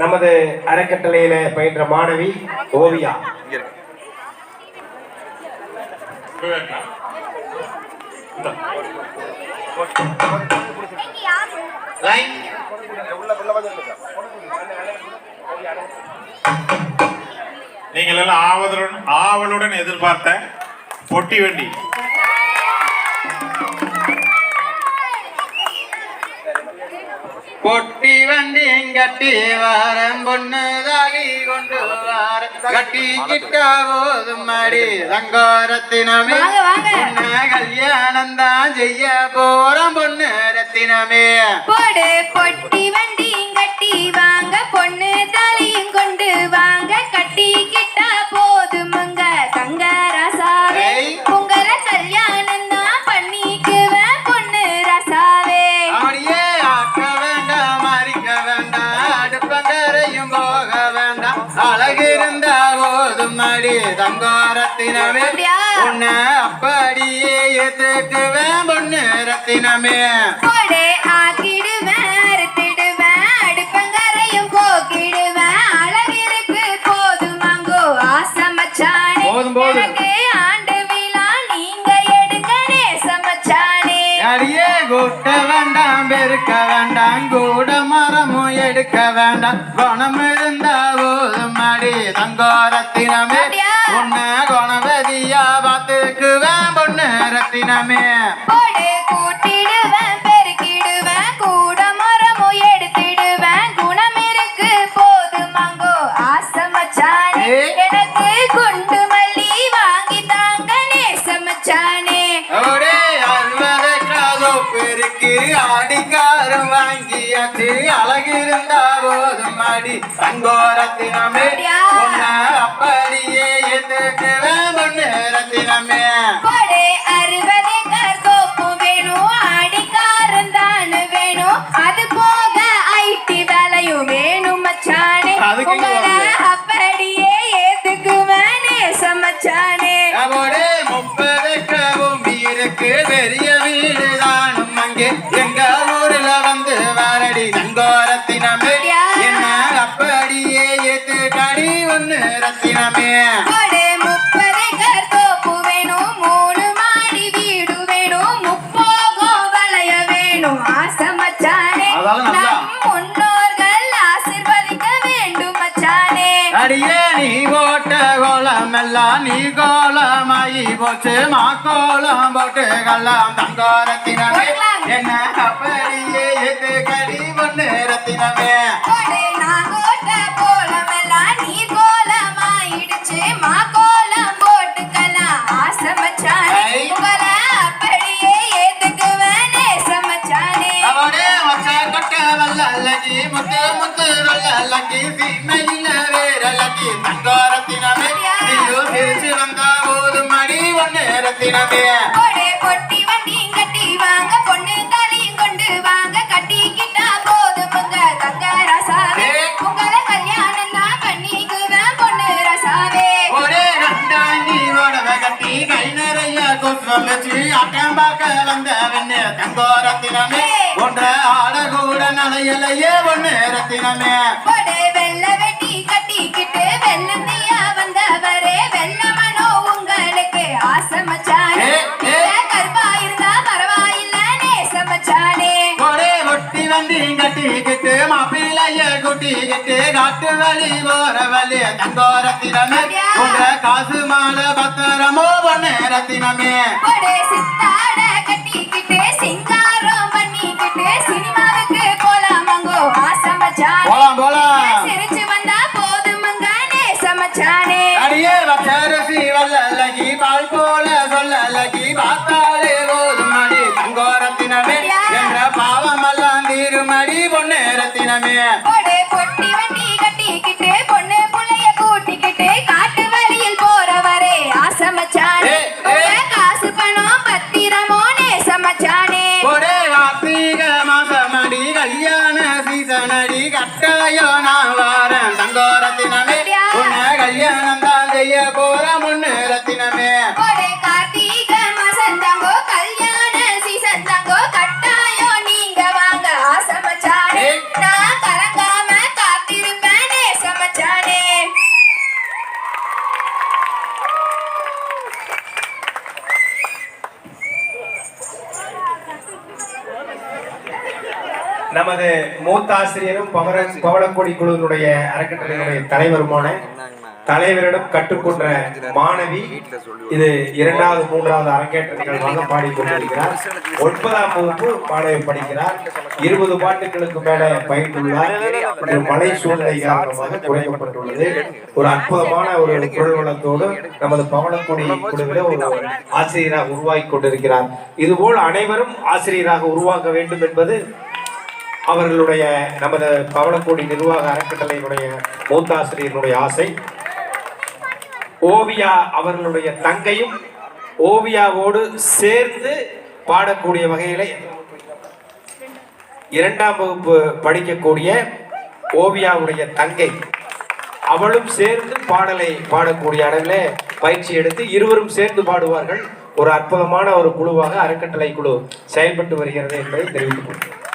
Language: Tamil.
நமது அறக்கட்டளையில பயின்ற மாணவி ஓவியா. நீங்கள் எல்லாம் ஆவலுடன் ஆவலுடன் எதிர்பார்த்த பொட்டி வண்டி. கட்டி வாரம் பொண்ணு தாலி கொண்டு வார. கட்டி கிட்ட போதும் மாடி வாங்க. பொண்ணு கல்யாணம் தான் செய்ய போறோம் பொண்ணு ரத்தினமே. போடு பொட்டி. வேண்டாம் அழகு இருந்தா போதும் மாடி தங்கோரத்தினமே? உன்னை அப்படியே ஏத்துக்குவேன் பொண்ணு ரத்தினமே போடு ஆக்கிடுவேன் அறுத்திடுவேன் அடுப்பங்கரையும் போக்கிடுவேன். அழகிருக்கு போதுமாங்கோ ஆசமச்சானே. போதும், போதும். ஆண்டு விழா நீங்க எடுங்க நேசமச்சானே அடியே கூட்ட வேண்டாம் பெருக்க வேண்டாம் கூட மரமும் எடுக்க வேண்டாம். போடு கூட்டிடுவேன் பெருக்கிடுவேன் கூட மரமும் எடுத்திடுவேன். குணம் இருக்கு போதுமாங்கோ ஆசமச்சானே. ஏய். எனக்கு குண்டு மல்லி வாங்கி தாங்க நேசமச்சானே. பெருக்கு ஆடிக்காரும் வாங்கியாச்சு. அழகிருந்தா போதும் மாடி தங்கோரத்தினமே அப்படியா? ஏத்துக்குவேன் பொண்ணு பூமி பெரிய வீடு தானும் அங்கே எங்க அடியே நீ போட்ட கோலம் எல்லாம் நீ கோலமாயி போச்சு. மா கோலம் போட்டு கல்லாம் தங்கோரத்தினமே. என்ன அப்படியே கடி ஒண்ணு ரத்தினமே. அல்லகி முத்து முத்து அல்லகி சீமையில அல்லகி தங்கோரத்தினமே நீயோ சிரிச்சு வந்தா போதும் மடி ஒண்ணு ரத்தினமே போடு பொட்டி வண்டி கட்டி வாங்க பொண்ணு தாலியும் கொண்டு வாங்க கட்டிக்கிட்டா போதுமுங்க தங்க ரசாவே. உங்களை கல்யாணம் தான் பண்ணிக்குவேன் பொண்ணு ரசாவே. ஒரே கட்டி கை நிறைய வச்சு பார்க்க வந்த வெண்ணு தங்கோரத்தினமே ஒன்ற ஆட கூட நலையிலையே ஒண்ணு ரத்தினமே போடு வெள்ள வெட்டி கட்டிக்கிட்டு வெள்ளந்தியா வந்தவரே வெள்ள மனோ உங்களுக்கு ஆசை மச்சானே ஏ, ஏ. கருப்பா இருந்தா பரவாயில்ல நேச மச்சானே ஒரே ஒட்டி வண்டி கட்டிக்கிட்டு மாப்பிள்ளைய கூட்டிக்கிட்டு காட்டு வழி போற வழி தங்கோரத்தினமே அப்படியா? உன்ற காசு மாலை பத்திரமோ ஒண்ணு ரத்தினமே சித்தாட மச்சானே போலாம் போலாம். சிரிச்சு வந்தா போதுமுங்க நேச மச்சானே அடியே வச்சரசி வல்லலகி பால் போல சொல்லலகி பார்த்தாலே போதும் அடி தங்கோரத்தினமே அப்படியா? என்ற பாவமெல்லாம் தீருமடி பொண்ணு கட்டாயோ நமது மூத்த ஆசிரியரும் பவர பவளக்கொடி குழுவினுடைய அறக்கட்டளையினுடைய தலைவருமான தலைவரிடம் கற்றுக்கொண்ட மாணவி இது இரண்டாவது மூன்றாவது அரங்கேற்ற நிகழ்வாக பாடிக்கொண்டிருக்கிறார் ஒன்பதாம் வகுப்பு மாணவி படிக்கிறார். இருபது பாட்டுகளுக்கு மேல பயின்றுள்ளார் இன்று மழை சூழ்நிலை காரணமாக குறைக்கப்பட்டுள்ளது. ஒரு அற்புதமான ஒரு குரல் வளத்தோடு நமது பவளக்குடி குழுவில ஒரு ஆசிரியராக உருவாக்கி கொண்டிருக்கிறார். இதுபோல் அனைவரும் ஆசிரியராக உருவாக்க வேண்டும் என்பது அவர்களுடைய நமது பவளக்கோடி நிர்வாக அறக்கட்டளையினுடைய மூத்தாசிரியர்களுடைய ஆசை. ஓவியா அவர்களுடைய தங்கையும் ஓவியாவோடு சேர்ந்து பாடக்கூடிய வகையில் இரண்டாம் வகுப்பு படிக்கக்கூடிய ஓவியாவுடைய தங்கை. அவளும் சேர்ந்து பாடலை பாடக்கூடிய அளவில் பயிற்சி எடுத்து இருவரும் சேர்ந்து பாடுவார்கள். ஒரு அற்புதமான ஒரு குழுவாக அறக்கட்டளை குழு செயல்பட்டு வருகிறது என்பதை தெரிவித்துக் கொள்கிறேன்.